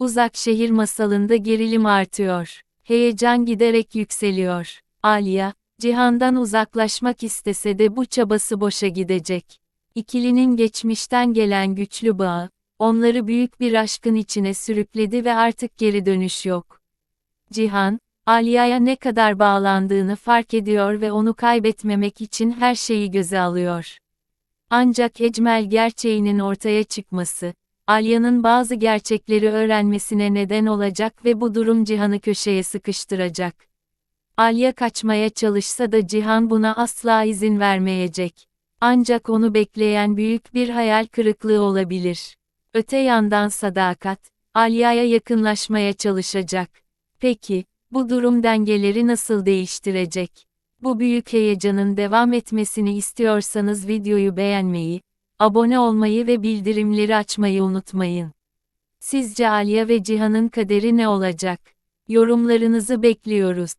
Uzak şehir masalında gerilim artıyor. Heyecan giderek yükseliyor. Alya, Cihan'dan uzaklaşmak istese de bu çabası boşa gidecek. İkilinin geçmişten gelen güçlü bağı, onları büyük bir aşkın içine sürükledi ve artık geri dönüş yok. Cihan, Alya'ya ne kadar bağlandığını fark ediyor ve onu kaybetmemek için her şeyi göze alıyor. Ancak Ecmel gerçeğinin ortaya çıkması, Alya'nın bazı gerçekleri öğrenmesine neden olacak ve bu durum Cihan'ı köşeye sıkıştıracak. Alya kaçmaya çalışsa da Cihan buna asla izin vermeyecek. Ancak onu bekleyen büyük bir hayal kırıklığı olabilir. Öte yandan Sadakat, Alya'ya yakınlaşmaya çalışacak. Peki, bu durum dengeleri nasıl değiştirecek? Bu büyük heyecanın devam etmesini istiyorsanız videoyu beğenmeyi, abone olmayı ve bildirimleri açmayı unutmayın. Sizce Alya ve Cihan'ın kaderi ne olacak? Yorumlarınızı bekliyoruz.